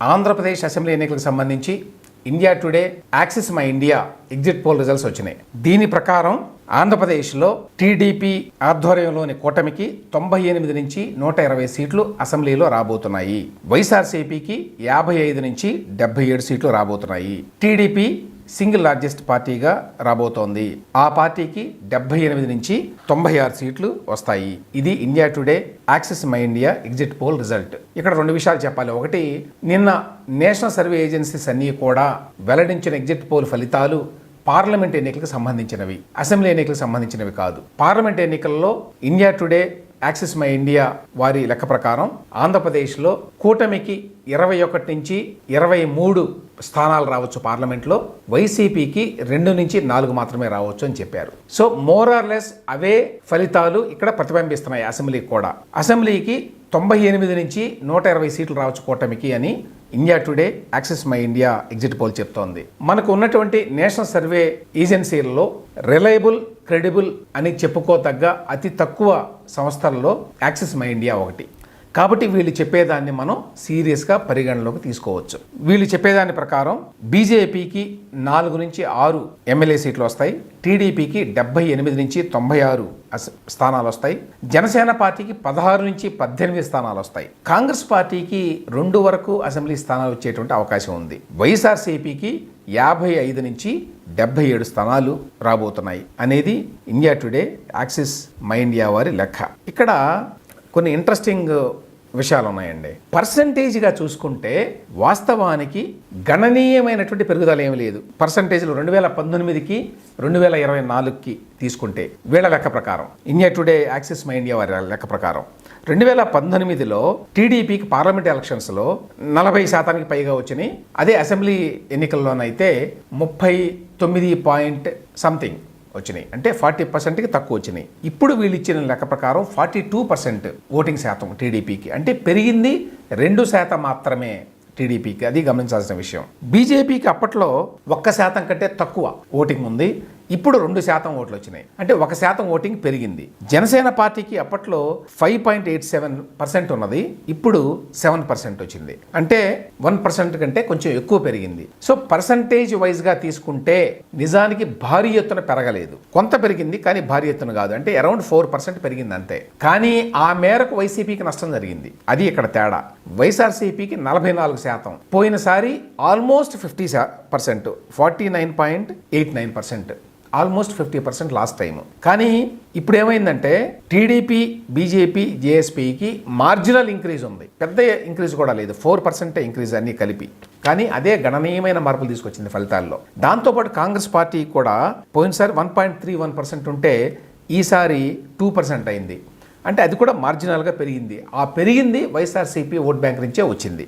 Andhra Pradesh assembly ఎన్నికలకు సంబంధించి India today Axis My India exit poll results వచ్చినాయి. దీని ప్రకారం ఆంధ్రప్రదేశ్లో టీడీపీ ఆధ్వర్యంలోని కూటమికి తొంభై ఎనిమిది నుంచి నూట ఇరవై సీట్లు అసెంబ్లీలో రాబోతున్నాయి. వైఎస్ఆర్సీపీకి యాభై ఐదు నుంచి డెబ్బై ఏడు సీట్లు రాబోతున్నాయి. టీడీపీ సింగిల్ లార్జెస్ట్ పార్టీగా రాబోతోంది. ఆ పార్టీకి డెబ్బై ఎనిమిది నుంచి తొంభై ఆరు సీట్లు వస్తాయి. ఇది India today Axis My India exit poll result. ఇక్కడ రెండు విషయాలు చెప్పాలి. ఒకటి నిన్న నేషనల్ సర్వే ఏజెన్సీస్ అన్నీ కూడా వెల్లడించిన ఎగ్జిట్ పోల్ ఫలితాలు పార్లమెంట్ ఎన్నికలకు సంబంధించినవి అసెంబ్లీ ఎన్నికలకు సంబంధించినవి కాదు. పార్లమెంట్ ఎన్నికల్లో India today Axis My India వారి లెక్క ప్రకారం ఆంధ్రప్రదేశ్లో కూటమికి ఇరవై ఒకటి నుంచి ఇరవై మూడు స్థానాలు రావచ్చు పార్లమెంట్లో. వైసీపీకి రెండు నుంచి నాలుగు మాత్రమే రావచ్చు అని చెప్పారు. సో మోర్ ఆర్ లెస్ అవే ఫలితాలు ఇక్కడ ప్రతిబింబిస్తున్నాయి అసెంబ్లీకి కూడా. అసెంబ్లీకి తొంభై ఎనిమిది నుంచి నూట ఇరవై సీట్లు రావచ్చు కూటమికి అని India today Axis My India exit poll చెప్తోంది. మనకు ఉన్నటువంటి నేషనల్ సర్వే ఏజెన్సీలలో రిలయబుల్ క్రెడిబుల్ అని చెప్పుకోదగ్గ అతి తక్కువ సంస్థల్లో యాక్సెస్ మై ఇండియా ఒకటి. కాబట్టి వీళ్ళు చెప్పేదాన్ని మనం సీరియస్గా పరిగణలోకి తీసుకోవచ్చు. వీళ్ళు చెప్పేదాని ప్రకారం బీజేపీకి నాలుగు నుంచి ఆరు ఎమ్మెల్యే సీట్లు వస్తాయి. టీడీపీకి డెబ్బై ఎనిమిది నుంచి తొంభై ఆరు స్థానాలు వస్తాయి. జనసేన పార్టీకి పదహారు నుంచి పద్దెనిమిది స్థానాలు వస్తాయి. కాంగ్రెస్ పార్టీకి రెండు వరకు అసెంబ్లీ స్థానాలు వచ్చేటువంటి అవకాశం ఉంది. వైఎస్ఆర్సీపీకి యాభై ఐదు నుంచి డెబ్బై ఏడు స్థానాలు రాబోతున్నాయి అనేది India today Axis My India వారి లెక్క. ఇక్కడ కొన్ని ఇంట్రెస్టింగ్ విషయాలు ఉన్నాయండి పర్సంటేజ్గా చూసుకుంటే వాస్తవానికి గణనీయమైనటువంటి పెరుగుదల ఏమీ లేదు. పర్సంటేజ్లు రెండు వేల పంతొమ్మిదికి రెండు వేల ఇరవై నాలుగుకి తీసుకుంటే వీళ్ళ లెక్క ప్రకారం. India today Axis My India వారి లెక్క ప్రకారం. రెండు వేల పంతొమ్మిదిలో టీడీపీకి పార్లమెంట్ ఎలక్షన్స్లో నలభై శాతానికి పైగా వచ్చినాయి. అదే అసెంబ్లీ ఎన్నికల్లోనైతే ముప్పై తొమ్మిది పాయింట్ సంథింగ్. వచ్చినాయి. అంటే ఫార్టీ పర్సెంట్కి తక్కువ వచ్చినాయి. ఇప్పుడు వీళ్ళు ఇచ్చిన లెక్క ప్రకారం ఫార్టీ టూ పర్సెంట్ ఓటింగ్ శాతం టీడీపీకి. అంటే పెరిగింది రెండు శాతం మాత్రమే టీడీపీకి. అది గమనించాల్సిన విషయం. బీజేపీకి అప్పట్లో ఒక్క శాతం కంటే తక్కువ ఓటింగ్ ఉంది. ఇప్పుడు రెండు శాతం ఓట్లు వచ్చినాయి అంటే ఒక శాతం ఓటింగ్ పెరిగింది. జనసేన పార్టీకి అప్పట్లో five point eight seven percent ఉన్నది. ఇప్పుడు సెవెన్ పర్సెంట్ వచ్చింది. అంటే వన్ పర్సెంట్ కంటే కొంచెం ఎక్కువ పెరిగింది. సో పర్సంటేజ్ వైజ్గా తీసుకుంటే నిజానికి భారీ ఎత్తున పెరగలేదు. కొంత పెరిగింది కానీ భారీ ఎత్తున కాదు. అంటే అరౌండ్ ఫోర్ పర్సెంట్ పెరిగింది అంతే. కానీ ఆ మేరకు వైసీపీకి నష్టం జరిగింది. అది ఇక్కడ తేడా. వైఎస్ఆర్సీపీకి నలభై నాలుగు శాతం. పోయినసారి almost fifty percent. Forty nine point eight nine percent. Almost fifty percent last time కానీ ఇప్పుడు ఏమైందంటే టీడీపీ బీజేపీ జేఎస్పీకి మార్జినల్ ఇంక్రీజ్ ఉంది. పెద్ద ఇంక్రీజ్ కూడా లేదు. ఫోర్ పర్సెంటే ఇంక్రీజ్ అన్ని కలిపి. కానీ అదే గణనీయమైన మార్పులు తీసుకొచ్చింది ఫలితాల్లో. దాంతోపాటు కాంగ్రెస్ పార్టీ కూడా పోయినసారి one point three one percent ఉంటే ఈసారి టూ పర్సెంట్ అయింది. అంటే అది కూడా మార్జినల్గా పెరిగింది. ఆ పెరిగింది వైఎస్ఆర్సీపీ ఓట్ బ్యాంక్ నుంచే వచ్చింది.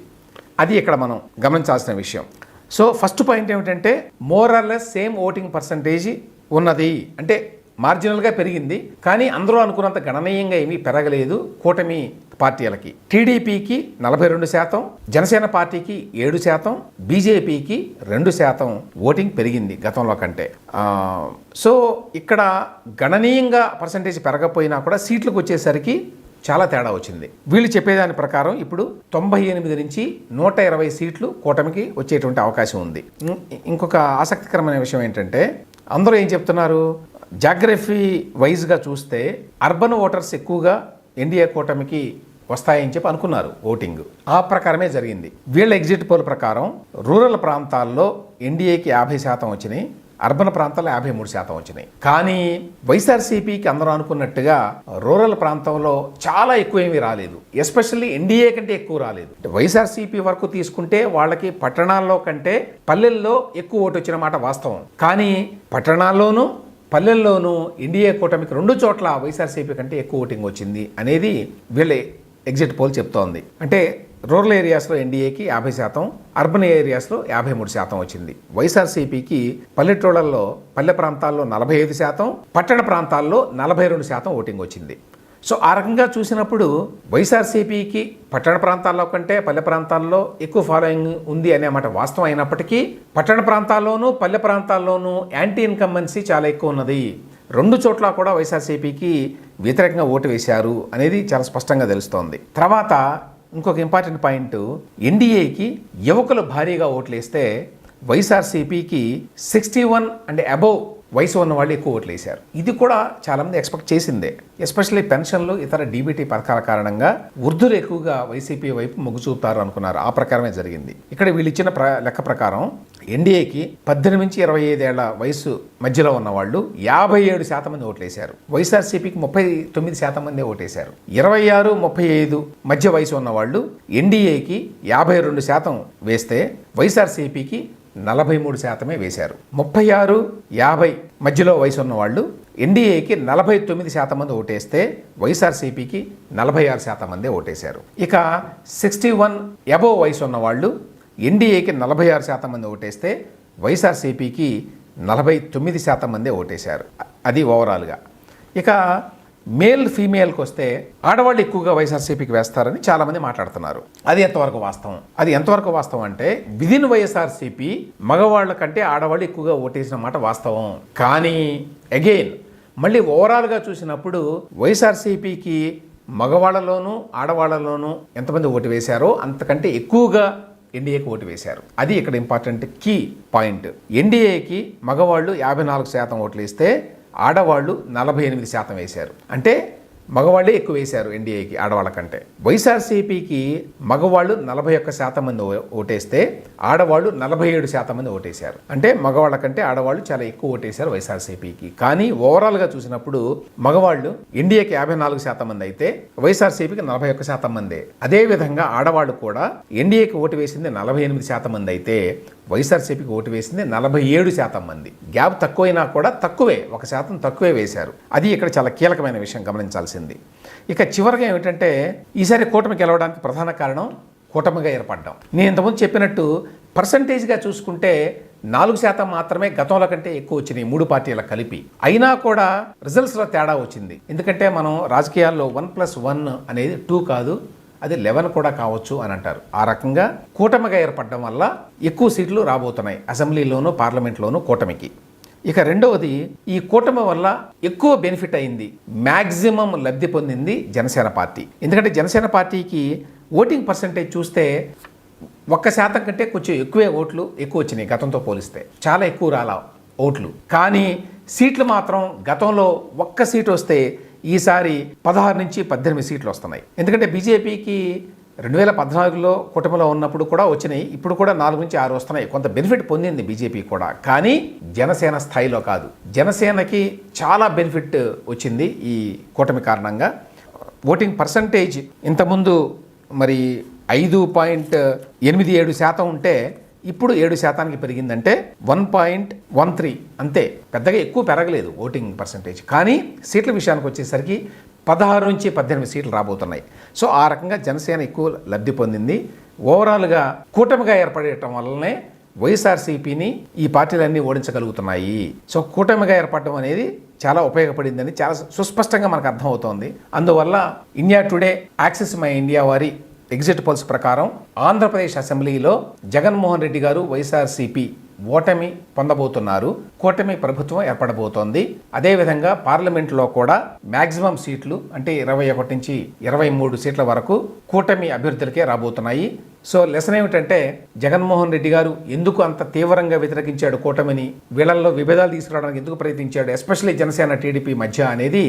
అది ఇక్కడ మనం గమనించాల్సిన విషయం. సో ఫస్ట్ పాయింట్ ఏమిటంటే more or less same voting percentage ఉన్నది. అంటే మార్జినల్గా పెరిగింది. కానీ అందరూ అనుకున్నంత గణనీయంగా ఏమీ పెరగలేదు కూటమి పార్టీలకి. టీడీపీకి నలభై రెండు శాతం జనసేన పార్టీకి ఏడు శాతం బీజేపీకి రెండు శాతం ఓటింగ్ పెరిగింది గతంలో కంటే. సో ఇక్కడ గణనీయంగా పర్సంటేజ్ పెరగపోయినా కూడా సీట్లకు వచ్చేసరికి చాలా తేడా వచ్చింది. వీళ్ళు చెప్పేదాని ప్రకారం ఇప్పుడు తొంభై ఎనిమిది నుంచి నూట ఇరవై సీట్లు కూటమికి వచ్చేటువంటి అవకాశం ఉంది. ఇంకొక ఆసక్తికరమైన విషయం ఏంటంటే అందరూ ఏం చెప్తున్నారు? జాగ్రఫీ వైజ్గా చూస్తే అర్బన్ ఓటర్స్ ఎక్కువగా ఎన్డీఏ కూటమికి వస్తాయని చెప్పి అనుకున్నారు ఓటింగ్. ఆ ప్రకారమే జరిగింది. వీళ్ళ ఎగ్జిట్ పోల్ ప్రకారం రూరల్ ప్రాంతాల్లో ఎన్డీఏకి యాభై శాతం వచ్చినాయి. అర్బన్ ప్రాంతాల్లో యాభై మూడు శాతం వచ్చినాయి. కానీ వైఎస్ఆర్సీపీకి అందరూ అనుకున్నట్టుగా రూరల్ ప్రాంతంలో చాలా ఎక్కువ ఏమీ రాలేదు. ఎస్పెషల్లీ ఎన్డీఏ కంటే ఎక్కువ రాలేదు. వైఎస్ఆర్సీపీ వరకు తీసుకుంటే వాళ్ళకి పట్టణాల్లో కంటే పల్లెల్లో ఎక్కువ ఓటు వచ్చిన మాట వాస్తవం. కానీ పట్టణాల్లోనూ పల్లెల్లోనూ ఎన్డీఏ కూటమికి రెండు చోట్ల వైఎస్ఆర్సీపీ కంటే ఎక్కువ ఓటింగ్ వచ్చింది అనేది వీళ్ళ ఎగ్జిట్ పోల్ చెప్తోంది. అంటే రూరల్ ఏరియాస్లో ఎన్డీఏకి యాభై శాతం అర్బన్ ఏరియాస్లో యాభై మూడు శాతం వచ్చింది. వైఎస్ఆర్సీపీకి పల్లెటూళ్ళల్లో పల్లె ప్రాంతాల్లో నలభై ఐదు శాతం పట్టణ ప్రాంతాల్లో నలభై రెండు శాతం ఓటింగ్ వచ్చింది. సో ఆ రకంగా చూసినప్పుడు వైఎస్ఆర్సీపీకి పట్టణ ప్రాంతాల్లో కంటే పల్లె ప్రాంతాల్లో ఎక్కువ ఫాలోయింగ్ ఉంది అనే మాట వాస్తవం అయినప్పటికీ పట్టణ ప్రాంతాల్లోనూ పల్లె ప్రాంతాల్లోనూ యాంటీ ఇన్కంబెన్సీ చాలా ఎక్కువ ఉన్నది. రెండు చోట్ల కూడా వైఎస్ఆర్సీపీకి వ్యతిరేకంగా ఓటు వేశారు అనేది చాలా స్పష్టంగా తెలుస్తోంది. తర్వాత ఇంకొక ఇంపార్టెంట్ పాయింట్. ఎన్డీఏకి యువకులు భారీగా ఓట్లేస్తే వైఎస్ఆర్సీపీకి సిక్స్టీ వన్ అండ్ అబోవ్ వయసు ఉన్న వాళ్ళు ఎక్కువ ఓట్లు వేశారు. ఇది కూడా చాలామంది ఎక్స్పెక్ట్ చేసిందే. ఎస్పెషల్లీ పెన్షన్లు ఇతర డీబీటీ పథకాల కారణంగా వృద్ధులు ఎక్కువగా వైసీపీ వైపు మొగ్గు చూపుతారు అనుకున్నారు. ఆ ప్రకారమే జరిగింది. ఇక్కడ వీళ్ళు ఇచ్చిన ప్ర లెక్క ప్రకారం ఎన్డీఏకి పద్దెనిమిది నుంచి ఇరవై ఐదేళ్ళ వయసు మధ్యలో ఉన్న వాళ్ళు యాభై ఏడు శాతం మంది ఓట్లేశారు వైఎస్ఆర్సీపీకి ముప్పై తొమ్మిది శాతం మంది ఓటేశారు ఇరవై ఆరు ముప్పై ఐదు మధ్య వయసు ఉన్న వాళ్ళు ఎన్డీఏకి యాభై రెండు శాతం వేస్తే వైఎస్ఆర్సీపీకి నలభై మూడు శాతమే వేశారు. ముప్పై ఆరు యాభై మధ్యలో వయసు ఉన్న వాళ్ళు ఎన్డీఏకి నలభై తొమ్మిది శాతం మంది ఓటేస్తే వైఎస్ఆర్సీపీకి నలభై ఆరు శాతం మందే ఓటేశారు. ఇక సిక్స్టీ వన్ అబోవ్ వయసు ఉన్న వాళ్ళు ఎన్డీఏకి నలభై ఆరు శాతం మంది ఓటేస్తే వైఎస్ఆర్సీపీకి నలభై తొమ్మిది శాతం మందే ఓటేశారు. అది ఓవరాల్గా. ఇక మేల్ ఫీమేల్కి వస్తే ఆడవాళ్ళు ఎక్కువగా వైఎస్ఆర్సీపీకి వేస్తారని చాలామంది మాట్లాడుతున్నారు. అది ఎంతవరకు వాస్తవం? అది ఎంతవరకు వాస్తవం అంటే విదిన్ వైఎస్ఆర్సీపీ మగవాళ్ళ కంటే ఆడవాళ్ళు ఎక్కువగా ఓటేసిన మాట వాస్తవం. కానీ అగైన్ మళ్ళీ ఓవరాల్గా చూసినప్పుడు వైఎస్ఆర్సీపీకి మగవాళ్ళలోనూ ఆడవాళ్ళలోనూ ఎంతమంది ఓటు వేశారో అంతకంటే ఎక్కువగా ఎన్డీఏకి ఓటు వేశారు. అది ఇక్కడ ఇంపార్టెంట్ కీ పాయింట్ ఎన్డీఏకి మగవాళ్ళు యాభై నాలుగు శాతం ఓట్లు ఇస్తే ఆడవాళ్ళు నలభై ఎనిమిది శాతం వేశారు. అంటే మగవాళ్ళే ఎక్కువ వేశారు ఎన్డీఏకి ఆడవాళ్ళ కంటే. వైఎస్ఆర్సీపీకి మగవాళ్ళు నలభై ఒక్క శాతం మంది ఓ- ఓటేస్తే ఆడవాళ్ళు నలభై ఏడు శాతం మంది ఓటేశారు. అంటే మగవాళ్ళ కంటే ఆడవాళ్ళు చాలా ఎక్కువ ఓటేశారు వైఎస్ఆర్సీపీకి. కానీ ఓవరాల్గా చూసినప్పుడు మగవాళ్ళు ఎన్డీఏకి యాభై నాలుగు శాతం మంది అయితే వైఎస్ఆర్సీపీకి నలభై ఒక్క శాతం మందే. అదేవిధంగా ఆడవాళ్ళు కూడా ఎన్డీఏకి ఓటు వేసింది నలభై ఎనిమిది శాతం మంది అయితే వైఎస్ఆర్సీపీకి ఓటు వేసింది నలభై ఏడు శాతం మంది. గ్యాప్ తక్కువైనా కూడా తక్కువే ఒక శాతం తక్కువే వేశారు. అది ఇక్కడ చాలా కీలకమైన విషయం గమనించాల్సింది. ఇక చివరిగా ఏమిటంటే ఈసారి కూటమి గెలవడానికి ప్రధాన కారణం కూటమిగా ఏర్పడ్డాం. నేను ఇంతకుముందు చెప్పినట్టు పర్సంటేజ్గా చూసుకుంటే నాలుగు శాతం మాత్రమే గతంలో కంటే ఎక్కువ వచ్చినాయి మూడు పార్టీల కలిపి. అయినా కూడా రిజల్ట్స్లో తేడా వచ్చింది. ఎందుకంటే మనం రాజకీయాల్లో వన్ ప్లస్ వన్ అనేది టూ కాదు అది లెవెన్ కూడా కావచ్చు అని అంటారు. ఆ రకంగా కూటమిగా ఏర్పడడం వల్ల ఎక్కువ సీట్లు రాబోతున్నాయి. అసెంబ్లీలోనూ పార్లమెంట్లోనూ కూటమికి. ఇక రెండవది ఈ కూటమి వల్ల ఎక్కువ బెనిఫిట్ అయింది. మ్యాక్సిమం లబ్ధి పొందింది జనసేన పార్టీ. ఎందుకంటే జనసేన పార్టీకి ఓటింగ్ పర్సంటేజ్ చూస్తే ఒక్క శాతం కంటే కొంచెం ఎక్కువే ఓట్లు ఎక్కువ వచ్చినాయి గతంతో పోలిస్తే. చాలా ఎక్కువ రాలా ఓట్లు. కానీ సీట్లు మాత్రం గతంలో ఒక్క సీటు వస్తే ఈసారి పదహారు నుంచి పద్దెనిమిది సీట్లు వస్తున్నాయి. ఎందుకంటే బీజేపీకి రెండు వేల పద్నాలుగులో కూటమిలో ఉన్నప్పుడు కూడా వచ్చినాయి ఇప్పుడు కూడా నాలుగు నుంచి ఆరు వస్తున్నాయి. కొంత బెనిఫిట్ పొందింది బీజేపీ కూడా. కానీ జనసేన స్థాయిలో కాదు. జనసేనకి చాలా బెనిఫిట్ వచ్చింది ఈ కూటమి కారణంగా. ఓటింగ్ పర్సంటేజ్ ఇంతకుముందు మరి ఐదు పాయింట్ ఎనిమిది ఏడు శాతం ఉంటే ఇప్పుడు ఏడు శాతానికి పెరిగిందంటే వన్ పాయింట్ వన్ త్రీ అంతే. పెద్దగా ఎక్కువ పెరగలేదు ఓటింగ్ పర్సంటేజ్. కానీ సీట్ల విషయానికి వచ్చేసరికి పదహారు నుంచి పద్దెనిమిది సీట్లు రాబోతున్నాయి. సో ఆ రకంగా జనసేన ఎక్కువ లబ్ధి పొందింది. ఓవరాల్గా కూటమిగా ఏర్పడటం వల్లనే వైఎస్ఆర్సీపీని ఈ పార్టీలన్నీ ఓడించగలుగుతున్నాయి. సో కూటమిగా ఏర్పడడం అనేది చాలా ఉపయోగపడిందని చాలా సుస్పష్టంగా మనకు అర్థమవుతోంది. అందువల్ల India today Axis My India వారి ఎగ్జిట్ పోల్స్ ప్రకారం ఆంధ్రప్రదేశ్ అసెంబ్లీలో జగన్మోహన్ రెడ్డి గారు వైఎస్ఆర్సీపీ ఓటమి పొందబోతున్నారు. కూటమి ప్రభుత్వం ఏర్పడబోతోంది. అదేవిధంగా పార్లమెంట్లో కూడా మ్యాక్సిమం సీట్లు అంటే ఇరవై ఒకటి నుంచి ఇరవై మూడు సీట్ల వరకు కూటమి అభ్యర్థులకే రాబోతున్నాయి. సో లెసన్ ఏమిటంటే జగన్మోహన్ రెడ్డి గారు ఎందుకు అంత తీవ్రంగా వ్యతిరేకించాడు కూటమిని? వీళ్ళల్లో విభేదాలు తీసుకురావడానికి ఎందుకు ప్రయత్నించాడు? ఎస్పెషల్లీ జనసేన టీడీపీ మధ్య అనేది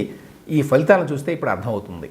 ఈ ఫలితాలను చూస్తే ఇప్పుడు అర్థమవుతుంది.